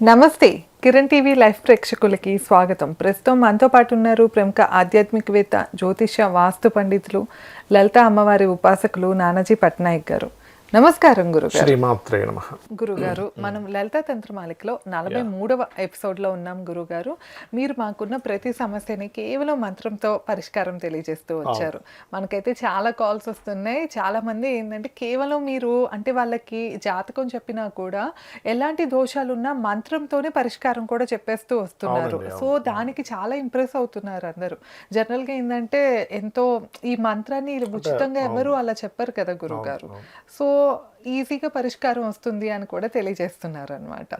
నమస్తే. Kiran TV life ప్రేక్షకులకి స్వాగతం. ప్రస్తుతం మనతో పాటు ఉన్నారు ప్రముఖ ఆధ్యాత్మికవేత్త జ్యోతిష వాస్తు పండితులు లలిత అమ్మవారి ఉపాసకులు నానాజీ పట్నాయక్ గారు. నమస్కారం గురుగారు. శ్రీమాత్రే నమ. గురుగారు మనం లలిత తంత్రమాలికలో నలభై మూడవ ఎపిసోడ్లో ఉన్నాం గురుగారు. మీరు మాకున్న ప్రతి సమస్యని కేవలం మంత్రంతో పరిష్కారం తెలియజేస్తూ వచ్చారు. మనకైతే చాలా కాల్స్ వస్తున్నాయి. చాలా మంది ఏంటంటే కేవలం మీరు అంటే వాళ్ళకి జాతకం చెప్పినా కూడా ఎలాంటి దోషాలున్నా మంత్రంతోనే పరిష్కారం కూడా చెప్పేస్తూ వస్తున్నారు. సో దానికి చాలా ఇంప్రెస్ అవుతున్నారు అందరూ. జనరల్గా ఏంటంటే ఎంతో ఈ మంత్రాన్ని ఉచితంగా ఎవరు అలా చెప్పరు కదా గురుగారు. సో こ ఈజీగా పరిష్కారం వస్తుంది అని కూడా తెలియజేస్తున్నారు అనమాట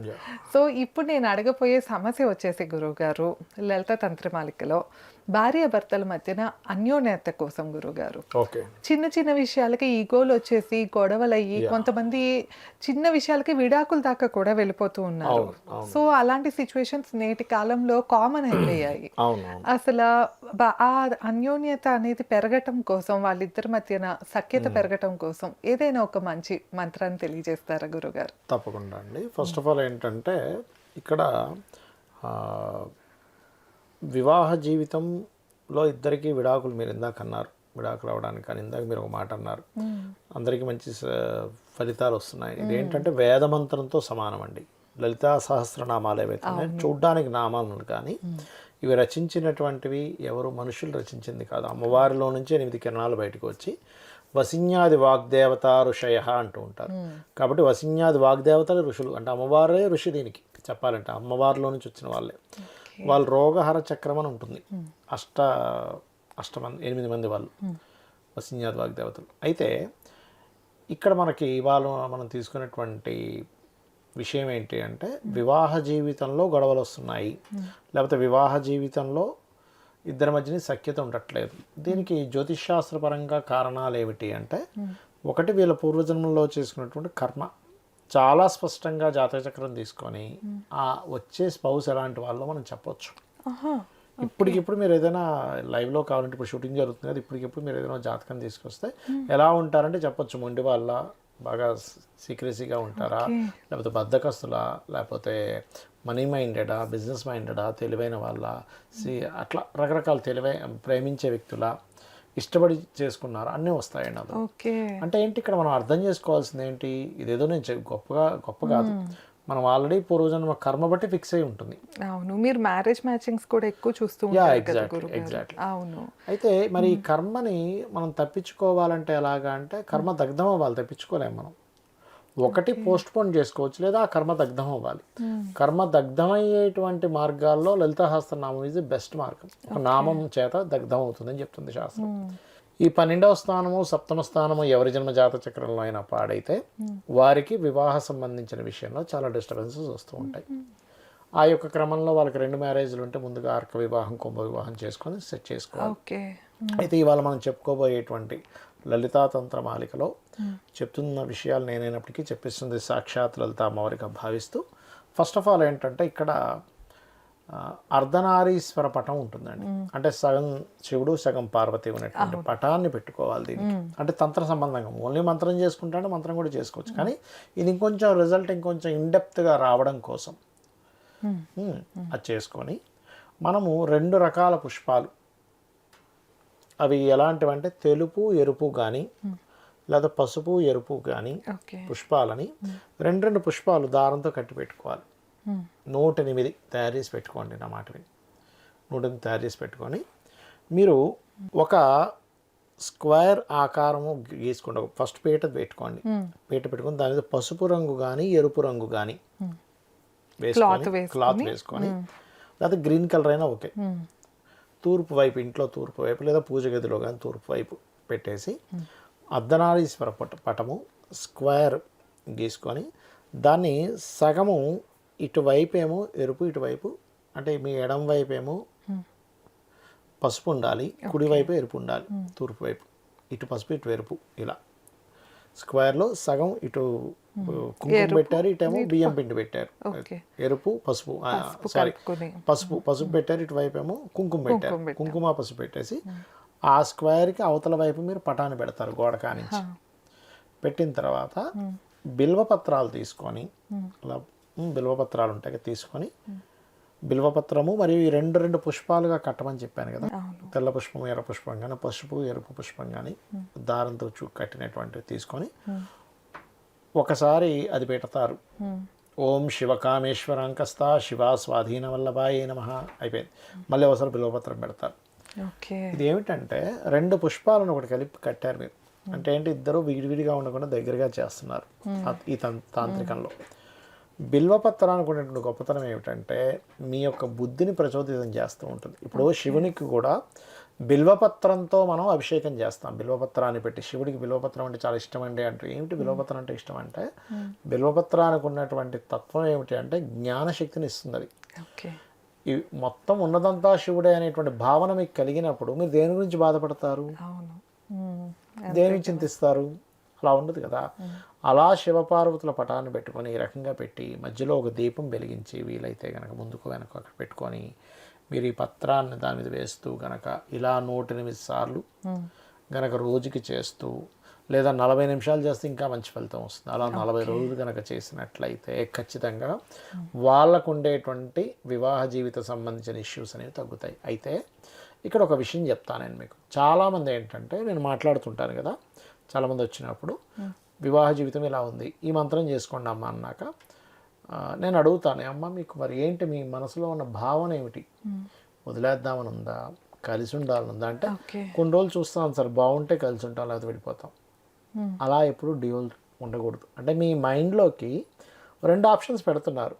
సో ఇప్పుడు నేను అడగపోయే సమస్య వచ్చేసి గురువుగారు లలిత తంత్రమాలికలో భార్య భర్తల మధ్యన అన్యోన్యత కోసం గురువుగారు. చిన్న చిన్న విషయాలకి ఈగోలు వచ్చేసి గొడవలయ్యి కొంతమంది చిన్న విషయాలకి విడాకుల దాకా కూడా వెళ్ళిపోతూ ఉన్నారు. సో అలాంటి సిచ్యువేషన్స్ నేటి కాలంలో కామన్ అయిపోయాయి అసలు ఆ అన్యోన్యత అనేది పెరగటం కోసం వాళ్ళిద్దరి మధ్యన సఖ్యత పెరగటం కోసం ఏదైనా ఒక మంచి మంత్రాన్ని తెలియజేస్తారా గురుగారు? తప్పకుండా అండి. ఫస్ట్ ఆఫ్ ఆల్ ఏంటంటే ఇక్కడ వివాహ జీవితంలో ఇద్దరికి విడాకులు మీరు ఇందాక అన్నారు. విడాకులు అవడానికి కానీ ఇందాక మీరు ఒక మాట అన్నారు. అందరికీ మంచి ఫలితాలు వస్తున్నాయి. ఇది ఏంటంటే వేదమంత్రంతో సమానం అండి లలితా సహస్రనామాలు ఏవైతే ఉన్నాయో చూడ్డానికి నామాలు కానీ ఇవి రచించినటువంటివి ఎవరు మనుషులు రచించింది కాదు. అమ్మవారిలో నుంచి ఎనిమిది కిరణాలు బయటకు వచ్చి వసిన్యాది వాగ్దేవత ఋషయ అంటూ ఉంటారు. కాబట్టి వసిన్యాది వాగ్దేవతలు ఋషులు. అంటే అమ్మవారే ఋషి దీనికి చెప్పాలంటే అమ్మవారిలో నుంచి వచ్చిన వాళ్ళే. వాళ్ళ రోగహర చక్రం అని ఉంటుంది. అష్ట అష్టమంది ఎనిమిది మంది వాళ్ళు వసిన్యాది వాగ్దేవతలు. అయితే ఇక్కడ మనకి ఇవాళ మనం తీసుకున్నటువంటి విషయం ఏంటి అంటే వివాహ జీవితంలో గొడవలు వస్తున్నాయి. లేకపోతే వివాహ జీవితంలో ఇద్దరి మధ్యన సఖ్యత ఉండట్లేదు. దీనికి జ్యోతిష్శాస్త్రపరంగా కారణాలు ఏమిటి అంటే ఒకటి వీళ్ళ పూర్వజన్మలో చేసుకున్నటువంటి కర్మ. చాలా స్పష్టంగా జాతక చక్రం తీసుకొని ఆ వచ్చే స్పౌస్ ఎలాంటి వాళ్ళో మనం చెప్పొచ్చు. ఇప్పటికిప్పుడు మీరు ఏదైనా లైవ్లో కావాలంటే ఇప్పుడు షూటింగ్ జరుగుతుంది కదా ఇప్పటికిప్పుడు మీరు ఏదైనా జాతకం తీసుకొస్తే ఎలా ఉంటారంటే చెప్పొచ్చు. మొండి వాళ్ళ బాగా సీక్రెసీగా ఉంటారా? లేకపోతే బద్దకస్తులా లేకపోతే మనీ మైండెడా బిజినెస్ మైండెడా తెలివైన వాళ్ళ? సి అట్లా రకరకాల తెలివైన ప్రేమించే వ్యక్తుల? ఇష్టపడి చేసుకున్నారు? అన్నీ వస్తాయండి ఓకే. అంటే ఏంటి? ఇక్కడ మనం అర్థం చేసుకోవాల్సింది ఏంటి? ఇదేదో నేను గొప్పగా గొప్ప కాదు. మనం ఆల్రెడీ పూర్వజన్మ కర్మ బట్టి ఫిక్స్ అయి ఉంటుంది. అవును మీరు మ్యారేజ్ మ్యాచింగ్స్ కూడా ఎక్కువ చూస్తూ ఉంటారు ఎగ్జాక్ట్లీ అవును. అయితే మరి ఈ కర్మని మనం తప్పించుకోవాలంటే ఎలాగా అంటే కర్మ దగ్ధం అవ్వాలి తప్పించుకోలేము మనం. ఒకటి పోస్ట్ పోన్ చేసుకోవచ్చు లేదా ఆ కర్మ దగ్ధం అవ్వాలి కర్మ దగ్ధమయ్యేటువంటి మార్గాల్లో లలితాహాస్త్ర నామం ఇది బెస్ట్ మార్గం. ఒక నామం చేత దగ్ధం అవుతుందని చెప్తుంది శాస్త్రం. ఈ పన్నెండవ స్థానము సప్తమ స్థానము ఎవరి జన్మ జాత చక్రంలో అయినా పాడైతే వారికి వివాహ సంబంధించిన విషయంలో చాలా డిస్టర్బెన్సెస్ వస్తూ ఉంటాయి. ఆ యొక్క క్రమంలో వాళ్ళకి రెండు మ్యారేజ్లు ఉంటే ముందుగా అర్క వివాహం కుంభ వివాహం చేసుకొని సెట్ చేసుకోవాలి. ఓకే. అయితే ఇవాళ మనం చెప్పుకోబోయేటువంటి లలితా తంత్ర మాలికలో చెప్తున్న విషయాలు నేనైనప్పటికీ చెప్పిస్తుంది సాక్షాత్ లలితా అమ్మవారిగా భావిస్తూ. ఫస్ట్ ఆఫ్ ఆల్ ఏంటంటే ఇక్కడ అర్ధనారీశ్వర పటం ఉంటుందండి. అంటే సగం శివుడు సగం పార్వతి ఉన్నటువంటి పటాన్ని పెట్టుకోవాలి దీనికి. అంటే తంత్ర సంబంధంగా. ఓన్లీ మంత్రం చేసుకుంటే మంత్రం కూడా చేసుకోవచ్చు. కానీ ఇది ఇంకొంచెం రిజల్ట్ ఇంకొంచెం ఇన్డెప్త్గా రావడం కోసం. అది చేసుకొని మనము రెండు రకాల పుష్పాలు. అవి ఎలాంటివంటే తెలుపు ఎరుపు కానీ లేదా పసుపు ఎరుపు కానీ పుష్పాలని రెండు రెండు పుష్పాలు దారంతో కట్టి పెట్టుకోవాలి. నూట ఎనిమిది తయారు చేసి పెట్టుకోండి నా మాట విని. నూట ఎనిమిది తయారు చేసి పెట్టుకొని మీరు ఒక స్క్వేర్ ఆకారము గీసుకోండి. ఒక ఫస్ట్ పీట పెట్టుకోండి. పీట పెట్టుకొని దాని మీద పసుపు రంగు కానీ ఎరుపు రంగు కానీ వేసుకొని క్లాత్ వేసుకొని లేకపోతే గ్రీన్ కలర్ అయినా ఓకే. తూర్పు వైపు ఇంట్లో తూర్పు వైపు లేదా పూజ గదిలో కానీ తూర్పు వైపు పెట్టేసి అర్ధనారీశ్వర పట పటము స్క్వేర్ గీసుకొని దాన్ని సగము ఇటువైపు ఏమో ఎరుపు ఇటువైపు అంటే మీ ఎడం వైపు ఏమో పసుపు ఉండాలి కుడివైపు ఎరుపు ఉండాలి తూర్పు వైపు. ఇటు పసుపు ఇటు ఎరుపు ఇలా. స్క్వేర్లో సగం ఇటు కుంకుమ పెట్టారు ఇటేమో బియ్యం పిండి పెట్టారు. ఎరుపు పసుపు సారీ పసుపు పసుపు పెట్టారు ఇటువైపు ఏమో కుంకుమ పెట్టారు. కుంకుమ పసుపు పెట్టేసి ఆ స్క్వేర్కి అవతల వైపు మీరు పటాన్ని పెడతారు గోడ కానించి. పెట్టిన తర్వాత బిల్వ పత్రాలు తీసుకొని బిల్వపత్రాలు ఉంటాయి కదా, తీసుకొని బిల్వపత్రము మరియు ఈ రెండు రెండు పుష్పాలుగా కట్టమని చెప్పాను కదా. తెల్ల పుష్పం ఎర్ర పుష్పం కానీ పసుపు ఎరుపు పుష్పం కానీ దారంతో చూ కట్టినటువంటివి తీసుకొని ఒకసారి అది పెడతారు. ఓం శివకామేశ్వరాంకస్త శివ స్వాధీన వల్లభాయ నమ అయిపోయింది. మళ్ళీ ఒకసారి బిల్వపత్రం పెడతారు. ఓకే. ఇది ఏమిటంటే రెండు పుష్పాలను ఒకటి కలిపి కట్టారు మీరు. అంటే ఏంటి? ఇద్దరు విడివిడిగా ఉండకుండా దగ్గరగా చేస్తున్నారు. ఈ తాంత్రికంలో. బిల్వపత్రానికి ఉన్నటువంటి గొప్పతనం ఏమిటంటే మీ యొక్క బుద్ధిని ప్రచోదితం చేస్తూ ఉంటుంది. ఇప్పుడు శివునికి కూడా బిల్వపత్రంతో మనం అభిషేకం చేస్తాం. బిల్వపత్రాన్ని పెట్టి శివుడికి బిల్వపత్రం అంటే చాలా ఇష్టం అండి అంటే. ఏమిటి బిల్వపత్రం అంటే ఇష్టం అంటే బిల్వపత్రానికి ఉన్నటువంటి తత్వం ఏమిటి అంటే జ్ఞానశక్తిని ఇస్తుంది. అది ఈ మొత్తం ఉన్నదంతా శివుడే అనేటువంటి భావన మీకు కలిగినప్పుడు మీరు దేని గురించి బాధపడతారు. దేని చింతిస్తారు? అలా ఉండదు కదా. అలా శివపార్వతుల పటాన్ని పెట్టుకొని ఈ రకంగా పెట్టి మధ్యలో ఒక దీపం వెలిగించి వీలైతే గనక ముందుకు వెనక అక్కడ పెట్టుకొని మీరు ఈ పత్రాన్ని దాని మీద వేస్తూ గనక ఇలా నూట ఎనిమిది సార్లు గనక రోజుకి చేస్తూ లేదా నలభై నిమిషాలు చేస్తే ఇంకా మంచి ఫలితం వస్తుంది. అలా నలభై రోజులు కనుక చేసినట్లయితే ఖచ్చితంగా వాళ్ళకు ఉండేటువంటి వివాహ జీవిత సంబంధించిన ఇష్యూస్ అనేవి తగ్గుతాయి. అయితే ఇక్కడ ఒక విషయం చెప్తాను నేను మీకు. చాలామంది ఏంటంటే నేను మాట్లాడుతుంటాను కదా చాలామంది వచ్చినప్పుడు వివాహ జీవితం ఇలా ఉంది. ఈ మంత్రం చేసుకోండి అమ్మ అన్నాక నేను అడుగుతాను అమ్మ మీకు మరి ఏంటి? మీ మనసులో ఉన్న భావన ఏమిటి? వదిలేద్దామని ఉందా? కలిసి ఉండాలని ఉందా? అంటే కొన్ని రోజులు చూస్తాం సార్ బాగుంటే కలిసి ఉంటాం లేకపోతే విడిపోతాం. Hmm. అలా ఎప్పుడు డ్యూల్ ఉండకూడదు. అంటే మీ మైండ్లోకి రెండు ఆప్షన్స్ పెడుతున్నారు.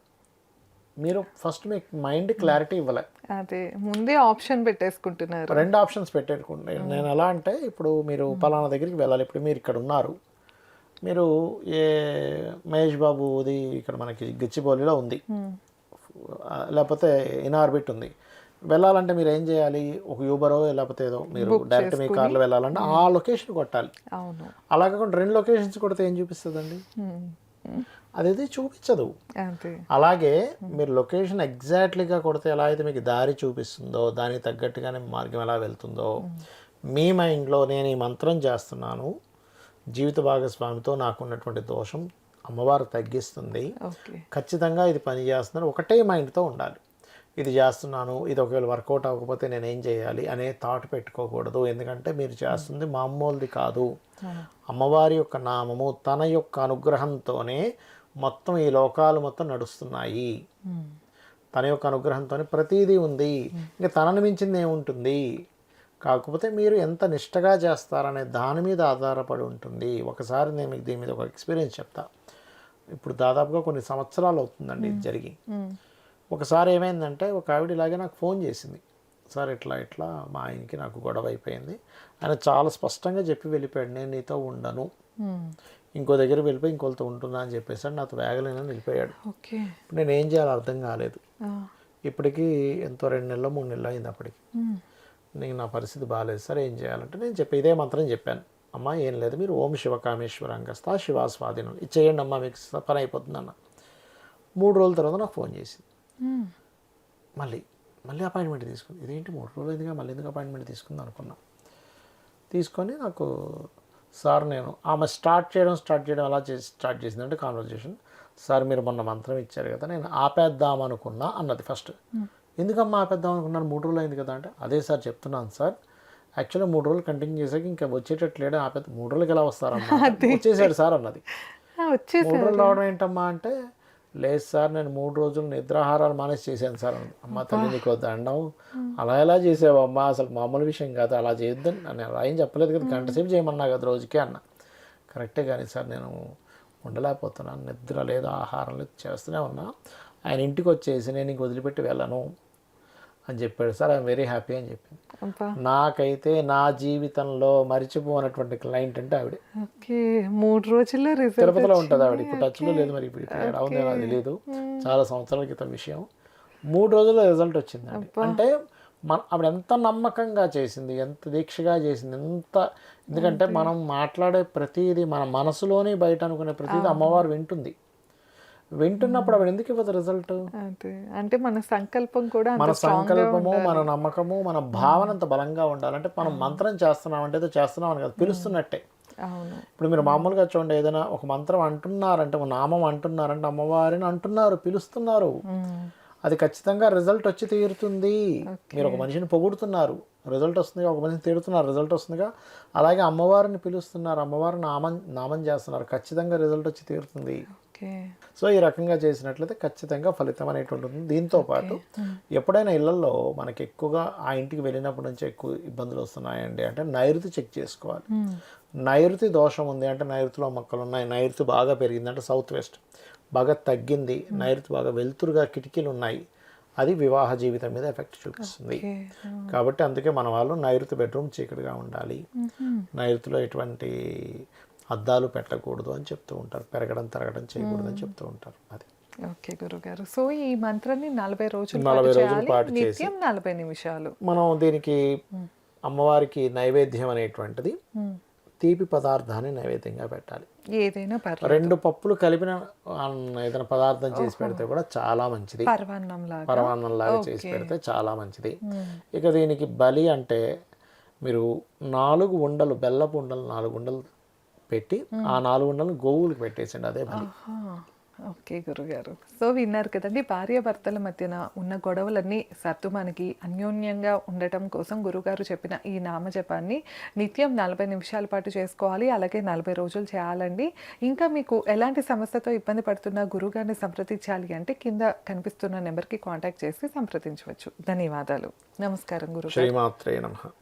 మీరు ఫస్ట్ మీ మైండ్ క్లారిటీ ఇవ్వలే. అదే ముందే ఆప్షన్ పెట్టేసుకుంటున్నారు. రెండు ఆప్షన్స్ పెట్టేట్టుకోండి నేను ఎలా అంటే ఇప్పుడు మీరు పలానా దగ్గరికి వెళ్ళాలి ఇప్పుడు మీరు ఇక్కడ ఉన్నారు. మీరు ఏ మహేష్ బాబుది ఇక్కడ మనకి గచ్చిబౌలిలో ఉంది. లేకపోతే ఇన్ ఆర్బిట్ ఉంది. వెళ్ళాలంటే మీరు ఏం చేయాలి? ఒక యూబరో లేకపోతే ఏదో మీరు డైరెక్ట్ మీ కార్లో వెళ్ళాలంటే ఆ లొకేషన్ కొట్టాలి. అలా కాకుండా రెండు లొకేషన్స్ కొడితే ఏం చూపిస్తుందండి. అదైతే చూపించదు. అలాగే మీరు లొకేషన్ ఎగ్జాక్ట్లీగా కొడితే ఎలా అయితే మీకు దారి చూపిస్తుందో దానికి తగ్గట్టుగానే మార్గం ఎలా వెళ్తుందో మీ మైండ్లో నేను ఈ మంత్రం చేస్తున్నాను. జీవిత భాగస్వామితో నాకున్నటువంటి దోషం అమ్మవారు తగ్గిస్తుంది. ఖచ్చితంగా ఇది పని చేస్తున్నారు ఒకటే మైండ్తో ఉండాలి. ఇది చేస్తున్నాను ఇది ఒకవేళ వర్కౌట్ అవ్వకపోతే నేను ఏం చేయాలి అనే థాట్ పెట్టుకోకూడదు. ఎందుకంటే మీరు చేస్తుంది మామూలుది కాదు. అమ్మవారి యొక్క నామము తన యొక్క అనుగ్రహంతోనే మొత్తం ఈ లోకాలు మొత్తం నడుస్తున్నాయి. తన యొక్క అనుగ్రహంతోనే ప్రతిదీ ఉంది. ఇంకా తనని మించింది ఏముంటుంది? కాకపోతే మీరు ఎంత నిష్టగా చేస్తారనే దాని మీద ఆధారపడి ఉంటుంది. ఒకసారి నేను మీకు దీని మీద ఒక ఎక్స్పీరియన్స్ చెప్తా. ఇప్పుడు దాదాపుగా కొన్ని సంవత్సరాలు అవుతుందండి ఇది జరిగి. ఒకసారి ఏమైందంటే ఒక ఆవిడ ఇలాగే నాకు ఫోన్ చేసింది. సార్ ఇట్లా ఇట్లా మా ఆయనకి నాకు గొడవ అయిపోయింది. ఆయన చాలా స్పష్టంగా చెప్పి వెళ్ళిపోయాడు. నేను నీతో ఉండను. ఇంకో దగ్గర వెళ్ళిపోయి ఇంకోళ్ళతో ఉంటున్నా అని చెప్పేసి నాతో వేగలేనని వెళ్ళిపోయాడు నేను ఏం చేయాలో అర్థం కాలేదు. ఇప్పటికీ ఎంతో రెండు నెలలు మూడు నెలలు అయింది అప్పటికి. నేను నా పరిస్థితి బాగాలేదు సార్ ఏం చేయాలంటే నేను చెప్పి ఇదే మంత్రం చెప్పాను. అమ్మ ఏం లేదు మీరు ఓం శివకామేశ్వర అంగస్తా శివ స్వాధీనం ఇది చేయండి అమ్మ మీకు పని అయిపోతుంది అన్న మూడు రోజుల తర్వాత నాకు ఫోన్ చేసింది. మళ్ళీ మళ్ళీ అపాయింట్మెంట్ తీసుకుంది. ఇదేంటి మూడు రోజులు ఎందుకు మళ్ళీ ఎందుకు అపాయింట్మెంట్ తీసుకుంది అనుకున్నా. తీసుకొని నాకు సార్ నేను ఆమె స్టార్ట్ చేయడం స్టార్ట్ చేయడం అలా చేసి స్టార్ట్ చేసింది అంటే కాన్వర్జేషన్ సార్ మీరు మొన్న మంత్రం ఇచ్చారు కదా నేను ఆపేద్దాం అనుకున్నా అన్నది ఫస్ట్ ఎందుకమ్మా ఆపేద్దాం అనుకున్నాను? మూడు రోజులు అయింది కదా అంటే అదే సార్ చెప్తున్నాను సార్. యాక్చువల్గా మూడు రోజులు కంటిన్యూ చేసాక ఇంకా వచ్చేటట్టు లేడే ఆపేద్దాం. మూడు రోజులకి ఎలా వస్తారమ్మా? వచ్చేసాడు సార్ అన్నది. మూడు రోజులు రావడం ఏంటమ్మా అంటే లేదు సార్ నేను మూడు రోజులు నిద్రాహారాలు మానేసి చేశాను సార్. అమ్మ తల్లి నీకు దండం. అలా ఎలా చేసావమ్మా అసలు మామూలు విషయం కాదు అలా చేయొద్దని. నేను అలా ఏం చెప్పలేదు కదా గంట సేపు చేయమన్నా కదా రోజుకే అన్న. కరెక్టే కానీ సార్ నేను ఉండలేకపోతున్నాను. నిద్ర లేదు ఆహారం లేదు చేస్తూనే ఉన్నా. ఆయన ఇంటికి వచ్చేసి నేను ఇంక వదిలిపెట్టి వెళ్ళను. అని చెప్పాడు. సార్ ఐఎమ్ వెరీ హ్యాపీ అని చెప్పింది. నాకైతే నా జీవితంలో మరిచిపోనటువంటి క్లయింట్ అంటే ఆవిడ. మూడు రోజుల్లో తిరుపతిలో ఉంటుంది ఆవిడ. ఇప్పుడు టచ్లో లేదు మరి ఇప్పుడు తెలియదు చాలా సంవత్సరాల క్రితం విషయం. మూడు రోజుల్లో రిజల్ట్ వచ్చిందండి అంటే మన ఆవిడ ఎంత నమ్మకంగా చేసింది ఎంత దీక్షగా చేసింది ఎంత ఎందుకంటే మనం మాట్లాడే ప్రతిదీ మన మనసులోని బయట అనుకునే ప్రతిదీ అమ్మవారు వింటుంది. వింటున్నప్పుడు ఆవిడ ఎందుకు ఇవ్వదు రిజల్ట్ అంటే మన సంకల్పం కూడా మన సంకల్పము మన నమ్మకము మన భావన అంత బలంగా ఉండాలంటే మనం మంత్రం చేస్తున్నాం అంటే ఏదో చేస్తున్నాం అని కాదు పిలుస్తున్నట్టే. ఇప్పుడు మీరు మామూలుగా చూడండి ఏదైనా ఒక మంత్రం అంటున్నారంటే ఒక నామం అంటున్నారంటే అమ్మవారిని అంటున్నారు పిలుస్తున్నారు. అది ఖచ్చితంగా రిజల్ట్ వచ్చి తీరుతుంది. మీరు ఒక మనిషిని పొగుడుతున్నారు. రిజల్ట్ వస్తుందిగా ఒక మనిషిని తిడుతున్నారు రిజల్ట్ వస్తుందిగా. అలాగే అమ్మవారిని పిలుస్తున్నారు అమ్మవారిని నామం నామం చేస్తున్నారు ఖచ్చితంగా రిజల్ట్ వచ్చి తీరుతుంది. సో ఈ రకంగా చేసినట్లయితే ఖచ్చితంగా ఫలితం అనేటువంటి ఉంటుంది దీంతో పాటు ఎప్పుడైనా ఇళ్ళలో మనకి ఎక్కువగా ఆ ఇంటికి వెళ్ళినప్పటి నుంచి ఎక్కువ ఇబ్బందులు వస్తున్నాయండి అంటే నైరుతి చెక్ చేసుకోవాలి. మ్మ్. నైరుతి దోషం ఉంది అంటే నైరుతిలో మొక్కలు ఉన్నాయి నైరుతి బాగా పెరిగింది అంటే సౌత్ వెస్ట్. బాగా తగ్గింది నైరుతి బాగా వెలుతురుగా కిటికీలు ఉన్నాయి. అది వివాహ జీవితం మీద ఎఫెక్ట్ చూపిస్తుంది. కాబట్టి అందుకే మన వాళ్ళు నైరుతి బెడ్రూమ్ చీకటిగా ఉండాలి. నైరుతిలో ఎటువంటి అద్దాలు పెట్టకూడదు అని చెప్తూ ఉంటారు. పెరగడం తరగడం చేయకూడదు అని చెప్తూ ఉంటారు. అది. ఓకే గురుగారు. సో ఈ మంత్రాన్ని నలభై రోజులు నలభై రోజులు. పాటు చేసి. నిత్యం నలభై నిమిషాలు. మనం దీనికి అమ్మవారికి నైవేద్యం అనేటువంటిది. తీపి పదార్థాన్ని నైవేద్యంగా పెట్టాలి. ఏదైనా రెండు పప్పులు కలిపిన ఏదైనా పదార్థం చేసి పెడితే కూడా చాలా మంచిది. పరమాన్నం లాగా చేసి పెడితే చాలా మంచిది. ఇక దీనికి బలి అంటే మీరు నాలుగు ఉండలు బెల్లపు ఉండలు నాలుగు ఉండలు పెట్టి ఆ నాలుగు ఉండలు గోవులకు పెట్టేసండి అదే బలి. ఓకే గురుగారు. సో విన్నారు కదండి భార్యాభర్తల మధ్యన ఉన్న గొడవలన్నీ సర్దుమణికి అన్యోన్యంగా ఉండటం కోసం గురుగారు చెప్పిన ఈ నామజపాన్ని నిత్యం నలభై నిమిషాల పాటు చేసుకోవాలి అలాగే నలభై రోజులు చేయాలండి. ఇంకా మీకు ఎలాంటి సమస్యతో ఇబ్బంది పడుతున్న గురుగారిని సంప్రదించాలి అంటే కింద కనిపిస్తున్న నెంబర్కి కాంటాక్ట్ చేసి సంప్రదించవచ్చు. ధన్యవాదాలు. నమస్కారం శ్రీమాత్రే నమ.